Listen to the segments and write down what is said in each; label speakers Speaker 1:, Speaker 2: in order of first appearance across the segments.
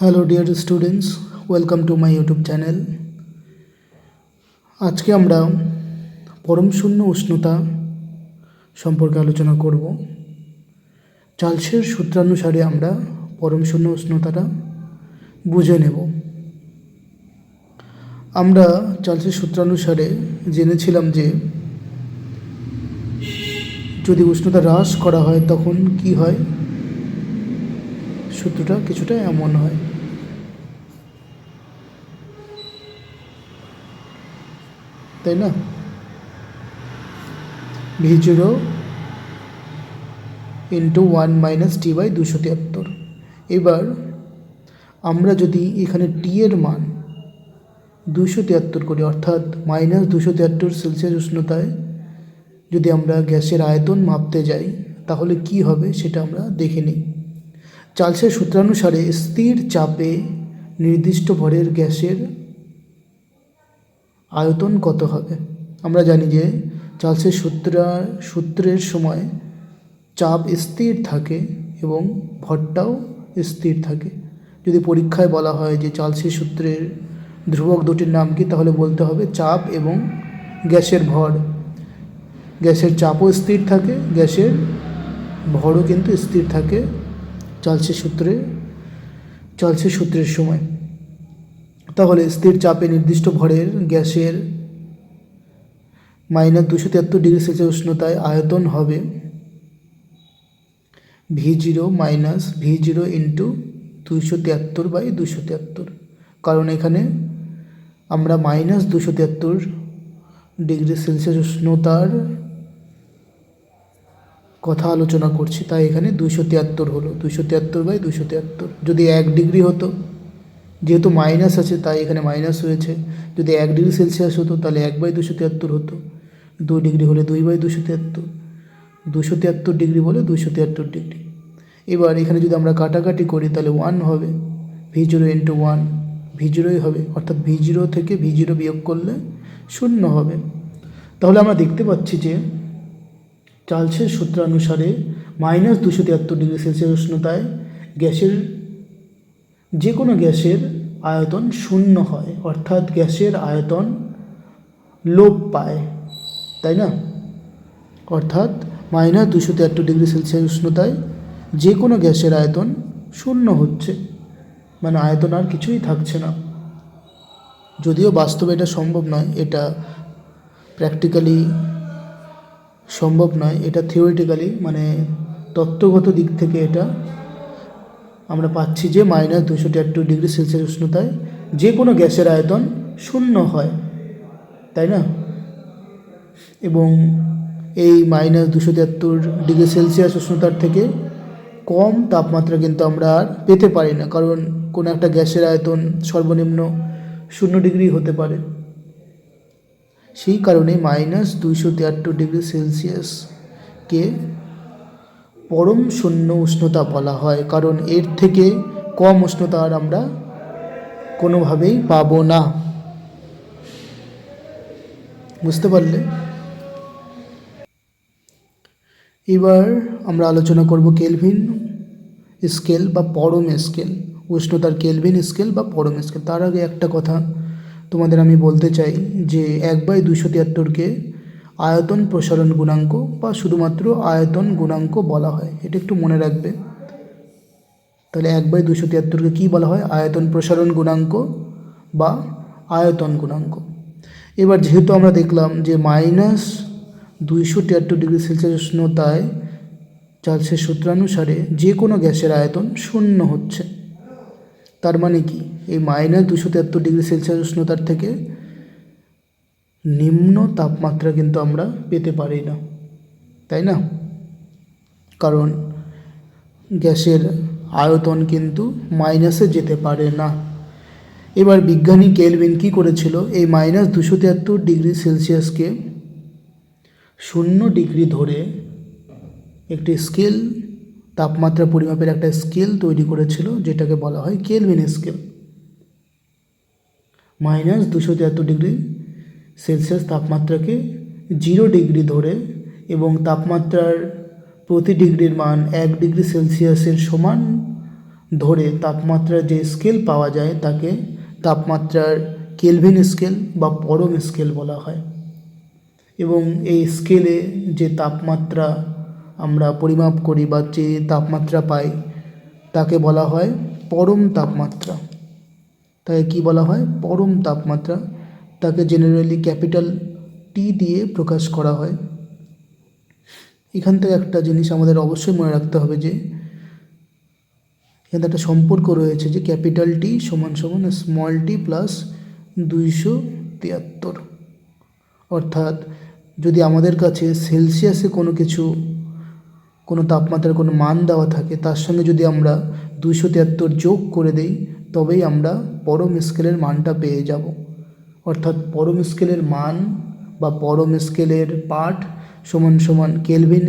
Speaker 1: Hello dear students welcome to my YouTube channel আজকে আমরা পরম শূন্য উষ্ণতা সম্পর্কে আলোচনা করব। চার্লসের সূত্রানুসারে আমরা পরম শূন্য উষ্ণতাটা বুঝে নেব। আমরা চার্লসের সূত্রানুসারে জেনেছিলাম যে যদি উষ্ণতা হ্রাস করা হয় তখন কি হয়? সূত্রটা কিছুটা এমন হয়। তাই না? V zero into one minus T by দুশো তিয়াত্তর। এবার আমরা যদি এখানে টি এর মান দুশো তিয়াত্তর করি, অর্থাৎ মাইনাস দুশো তিয়াত্তর সেলসিয়াস উষ্ণতায় যদি আমরা গ্যাসের আয়তন মাপতে যাই, তাহলে কি হবে সেটা আমরা দেখে নিই। চার্লসের সূত্রানুসারে স্থির চাপে নির্দিষ্ট ভরের গ্যাসের আয়তন কত হবে? আমরা জানি যে চার্লসের সূত্রা, সূত্রের সময় চাপ স্থির থাকে এবং ভরটাও স্থির থাকে। যদি পরীক্ষায় বলা হয় যে চার্লসের সূত্রের ধ্রুবক দুটির নাম কি, তাহলে বলতে হবে চাপ এবং গ্যাসের ভর। গ্যাসের চাপও স্থির থাকে, গ্যাসের ভরও কিন্তু স্থির থাকে চার্লসের সূত্রে চার্লসের সূত্রের সময়। তাহলে স্থির চাপে নির্দিষ্ট ভরের গ্যাসের মাইনাস দুশো তিয়াত্তর ডিগ্রি সেলসিয়াস উষ্ণতায় আয়তন হবে V zero minus V zero into দুশো তিয়াত্তর বাই দুশো তিয়াত্তর কারণ এখানে আমরা মাইনাস দুশো তিয়াত্তর ডিগ্রি সেলসিয়াস উষ্ণতার কথা আলোচনা করছি, তাই এখানে দুশো তিয়াত্তর হলো দুশো তিয়াত্তর বাই দুশো তিয়াত্তর যদি এক ডিগ্রি হতো যেহেতু মাইনাস আছে তাই এখানে মাইনাস হয়েছে। যদি এক ডিগ্রি সেলসিয়াস হতো তাহলে এক বাই দুশো তিয়াত্তর হতো। দুই ডিগ্রি হলে দুই বাই দুশো তিয়াত্তর। দুশো তিয়াত্তর ডিগ্রি বলে দুশো তিয়াত্তর ডিগ্রি এবার এখানে যদি আমরা কাটাকাটি করি তাহলে ওয়ান হবে। V zero into one V জিরোই হবে। অর্থাৎ ভি জিরো থেকে ভি জিরো বিয়োগ করলে শূন্য হবে। তাহলে আমরা দেখতে পাচ্ছি যে চার্লসের সূত্রানুসারে মাইনাস দুশো তিয়াত্তর ডিগ্রি সেলসিয়াস উষ্ণতায় গ্যাসের যে কোনো গ্যাসের আয়তন শূন্য হয়, অর্থাৎ গ্যাসের আয়তন লোপ পায়, তাই না? অর্থাৎ মাইনাস দুশো তিয়াত্তর ডিগ্রি সেলসিয়াস উষ্ণতায় যে কোনো গ্যাসের আয়তন শূন্য হচ্ছে মানে আয়তন আর কিছুই থাকছে না। যদিও বাস্তবে এটা সম্ভব নয়, এটা প্র্যাকটিক্যালি সম্ভব নয়, এটা থিওরিটিক্যালি মানে তত্ত্বগত দিক থেকে এটা আমরা পাচ্ছি যে মাইনাস দুশো তিয়াত্তর ডিগ্রি সেলসিয়াস উষ্ণতায় যে কোনো গ্যাসের আয়তন শূন্য হয়, তাই না? এবং এই মাইনাস দুশো তিয়াত্তর ডিগ্রি সেলসিয়াস উষ্ণতার থেকে কম তাপমাত্রা কিন্তু আমরা আর পেতে পারি না, কারণ কোনো একটা গ্যাসের আয়তন সর্বনিম্ন শূন্য ডিগ্রি হতে পারে। সেই কারণে মাইনাস দুইশো তিয়াত্তর ডিগ্রি সেলসিয়াসকে পরম শূন্য উষ্ণতা বলা হয়, কারণ এর থেকে কম উষ্ণতা আর আমরা কোনোভাবেই পাবো না। বুঝতে পারলে? এবার আমরা আলোচনা করব কেলভিন স্কেল বা পরম স্কেল, উষ্ণতার কেলভিন স্কেল বা পরম স্কেল। তার আগে একটা কথা তোমাদের আমি বলতে চাই যে এক বাই দুশো তিয়াত্তরকে আয়তন প্রসারণ গুণাঙ্ক বা শুধুমাত্র আয়তন গুণাঙ্ক বলা হয়। এটা একটু মনে রাখবে। তাহলে এক বাই দুশো তিয়াত্তরকে কী বলা হয়? আয়তন প্রসারণ গুণাঙ্ক বা আয়তন গুণাঙ্ক। এবার যেহেতু আমরা দেখলাম যে মাইনাস দুইশো তিয়াত্তর ডিগ্রি সেলসিয়াস উষ্ণতায় চার্লসের সূত্রানুসারে যে কোনো গ্যাসের আয়তন শূন্য হচ্ছে। তার মানে কি? এই মাইনাস দুশো তিয়াত্তর ডিগ্রি সেলসিয়াস উষ্ণতার থেকে নিম্ন তাপমাত্রা কিন্তু আমরা পেতে পারি না, তাই না? কারণ গ্যাসের আয়তন কিন্তু মাইনাসে যেতে পারে না। এবার বিজ্ঞানী কেলভিন কী করেছিল? এই মাইনাস দুশো তিয়াত্তর ডিগ্রি সেলসিয়াসকে শূন্য ডিগ্রি ধরে একটি স্কেল, তাপমাত্রা পরিমাপের একটা স্কেল তৈরি করেছিল, যেটাকে বলা হয় কেলভিন স্কেল। মাইনাস দুশো তিয়াত্তর ডিগ্রি সেলসিয়াস তাপমাত্রাকে জিরো ডিগ্রি ধরে এবং তাপমাত্রার প্রতি ডিগ্রির মান এক ডিগ্রি সেলসিয়াসের সমান ধরে তাপমাত্রার যে স্কেল পাওয়া যায় তাকে তাপমাত্রার কেলভিন স্কেল বা পরম স্কেল বলা হয়। এবং এই স্কেলে যে তাপমাত্রা আমরা পরিমাপ করি বা যে তাপমাত্রা পাই তাকে বলা হয় পরম তাপমাত্রা। তাকে কি বলা হয়? পরম তাপমাত্রা। তাকে জেনারেলি ক্যাপিটাল টি দিয়ে প্রকাশ করা হয়। এখান থেকে একটা জিনিস আমাদের অবশ্যই মনে রাখতে হবে যে, এখানে একটা সম্পর্ক রয়েছে যে ক্যাপিটাল টি সমান সমান স্মল টি প্লাস দুইশো তিয়াত্তর। অর্থাৎ যদি আমাদের কাছে সেলসিয়াসে কোনো কিছু, কোনো তাপমাত্রার কোনো মান দেওয়া থাকে, তার সঙ্গে যদি আমরা দুইশো তিয়াত্তর যোগ করে দেই, তবেই আমরা পরম স্কেলের মানটা পেয়ে যাব। অর্থাৎ পরম স্কেলের মান বা পরম স্কেলের পার্ট সমান সমান কেলভিন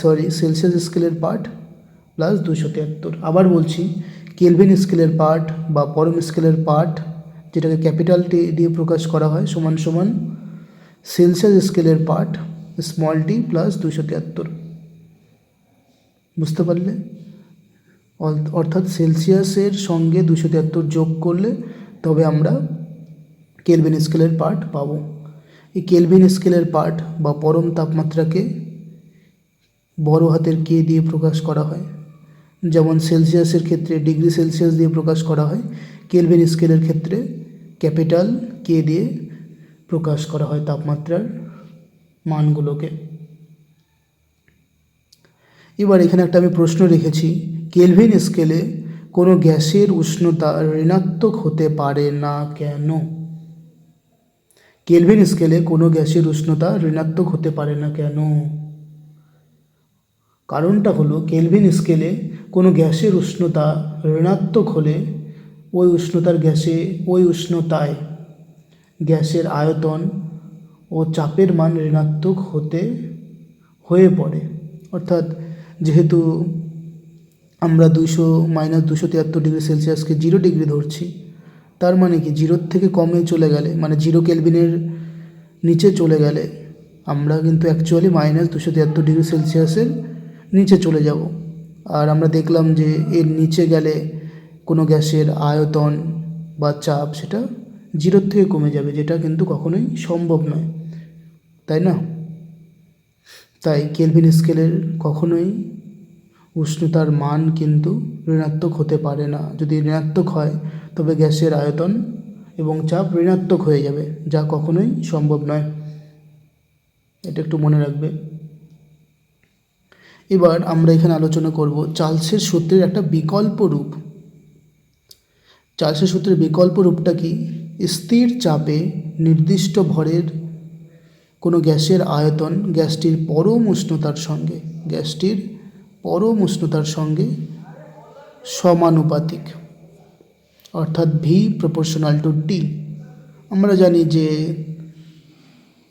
Speaker 1: সরি সেলসিয়াস স্কেলের পার্ট প্লাস দুশো তিয়াত্তর। আবার বলছি, কেলভিন স্কেলের পার্ট বা পরম স্কেলের পার্ট যেটাকে ক্যাপিটাল টি দিয়ে প্রকাশ করা হয় সমান সমান সেলসিয়াস স্কেলের পার্ট স্মল টি প্লাস দুশো তিয়াত্তর। বুঝতে পারলে? অর্থাৎ সেলসিয়াসের সঙ্গে দুশো তিয়াত্তর যোগ করলে তবে আমরা কেলভিন স্কেলের পার্ট পাবো। এই কেলভিন স্কেলের পার্ট বা পরম তাপমাত্রাকে বড় হাতের কে দিয়ে প্রকাশ করা হয়। যেমন সেলসিয়াসের ক্ষেত্রে ডিগ্রি সেলসিয়াস দিয়ে প্রকাশ করা হয় কেলভিন স্কেলের ক্ষেত্রে ক্যাপিটাল কে দিয়ে প্রকাশ করা হয় তাপমাত্রার মানগুলোকে। এবার এখানে একটা আমি প্রশ্ন রেখেছি কেলভিন স্কেলে কোনো গ্যাসের উষ্ণতা ঋণাত্মক হতে পারে না কেন? কেলভিন স্কেলে কোনো গ্যাসের উষ্ণতা ঋণাত্মক হতে পারে না কেন? কারণটা হলো কেলভিন স্কেলে কোনো গ্যাসের উষ্ণতা ঋণাত্মক হলে ওই উষ্ণতার গ্যাসে ওই উষ্ণতায় গ্যাসের আয়তন ও চাপের মান ঋণাত্মক হতে, হয়ে পড়ে। অর্থাৎ যেহেতু আমরা দুশো মাইনাস দুশো তিয়াত্তর ডিগ্রি সেলসিয়াসকে জিরো ডিগ্রি ধরছি তার মানে কি? জিরোর থেকে কমে চলে গেলে মানে জিরো কেলভিনের নিচে চলে গেলে, আমরা কিন্তু অ্যাকচুয়ালি মাইনাস দুশো তিয়াত্তর ডিগ্রি সেলসিয়াসের নিচে চলে যাব। আর আমরা দেখলাম যে এর নিচে গেলে কোনো গ্যাসের আয়তন বা চাপ সেটা জিরোর থেকে কমে যাবে, যেটা কিন্তু কখনোই সম্ভব নয়। তাই না? তাই কেলভিন স্কেলের কখনোই উষ্ণতার মান কিন্তু ঋণাত্মক হতে পারে না। যদি ঋণাত্মক হয়, তবে গ্যাসের আয়তন এবং চাপ ঋণাত্মক হয়ে যাবে, যা কখনোই সম্ভব নয়। এটা একটু মনে রাখবে। এবার আমরা এখানে আলোচনা করব চার্লসের সূত্রের একটা বিকল্প রূপ। চার্লসের সূত্রের বিকল্প রূপটা কি? স্থির চাপে নির্দিষ্ট ভরের কোনো গ্যাসের আয়তন গ্যাসটির পরম উষ্ণতার সঙ্গে, গ্যাসটির পরম উষ্ণতার সঙ্গে সমানুপাতিক। অর্থাৎ ভি প্রপোর্শনাল টু টি আমরা জানি যে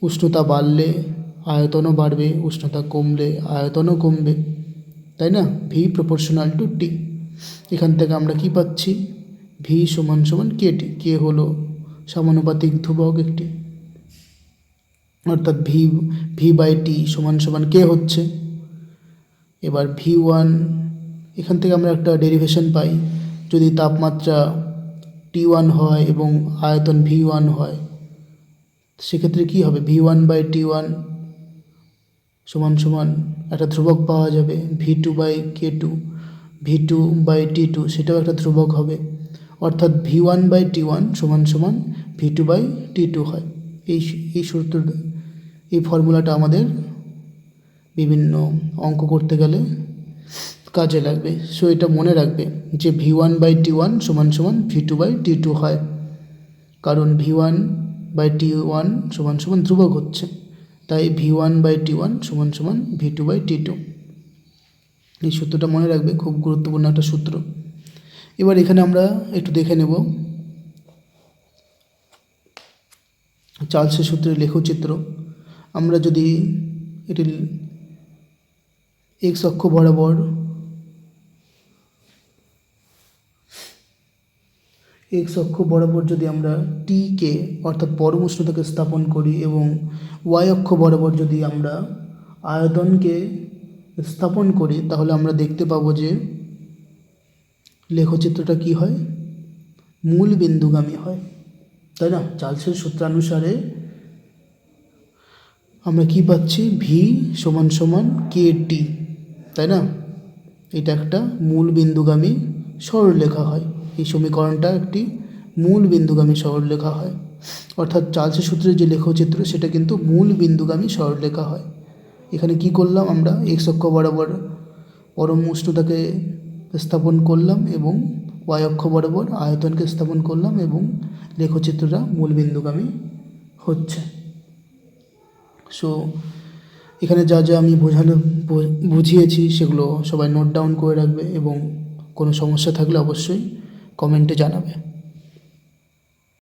Speaker 1: উষ্ণতা বাড়লে আয়তনও বাড়বে, উষ্ণতা কমলে আয়তনও কমবে। তাই না? ভি প্রপোর্শনাল টু টি এখান থেকে আমরা কি পাচ্ছি? ভি সমান সমান কে টি কে হলো সমানুপাতিক ধ্রুবক একটি। অর্থাৎ ভি ভি বাই টি সমান সমান কে হচ্ছে। এবার ভি ওয়ান এখান থেকে আমরা একটা ডেরিভেশন পাই। যদি তাপমাত্রা টি ওয়ান হয় এবং আয়তন ভি ওয়ান হয়, সেক্ষেত্রে কী হবে? V one by T one সমান সমান একটা ধ্রুবক পাওয়া যাবে V two by K two V two by T two সেটাও একটা ধ্রুবক হবে। অর্থাৎ V one by T one সমান সমান V two by T two হয়। এই এই সূত্র, এই ফর্মুলাটা আমাদের বিভিন্ন অঙ্ক করতে গেলে কাজে লাগবে। সো এটা মনে রাখবে যে V one by T one সমান সমান V two by T two হয়। কারণ V one by T one সমান সমান ধ্রুবক হচ্ছে। তাই V one by T one সমান সমান V two by T two এই সূত্রটা মনে রাখবে, খুব গুরুত্বপূর্ণ একটা সূত্র। এবার এখানে আমরা একটু দেখে নেব। চার্লসের সূত্রের লেখচিত্র। আমরা যদি এটি এক্স অক্ষ বরাবর এক্স অক্ষ বরাবর যদি আমরা টিকে অর্থাৎ পরম উষ্ণতাকে স্থাপন করি এবং ওয়াই অক্ষ বরাবর যদি আমরা আয়তনকে স্থাপন করি তাহলে আমরা দেখতে পাবো যে লেখচিত্রটা কি হয় মূল বিন্দুগামী হয় তাই না? চার্লসের সূত্রানুসারে আমরা কি পাচ্ছি? ভি সমান সমান কে টি। তাই না? এটা একটা মূল বিন্দুগামী সরলরেখা হয়। এই সমীকরণটা একটি মূল বিন্দুগামী সরলরেখা হয়। অর্থাৎ চার্লসের সূত্রের যে লেখচিত্র, সেটা কিন্তু মূল বিন্দুগামী সরলরেখা হয়। এখানে কি করলাম আমরা? এক্স অক্ষ বরাবর পরম উষ্ণতাকে স্থাপন করলাম এবং ওয়াই অক্ষ বরাবর আয়তনকে স্থাপন করলাম এবং লেখচিত্রটা মূল বিন্দুগামী হচ্ছে। সো এখানে যা যা আমি বোঝালো বুঝিয়েছি সেগুলো সবাই নোট ডাউন করে রাখবে এবং কোনো সমস্যা থাকলে অবশ্যই কমেন্টে জানাবে।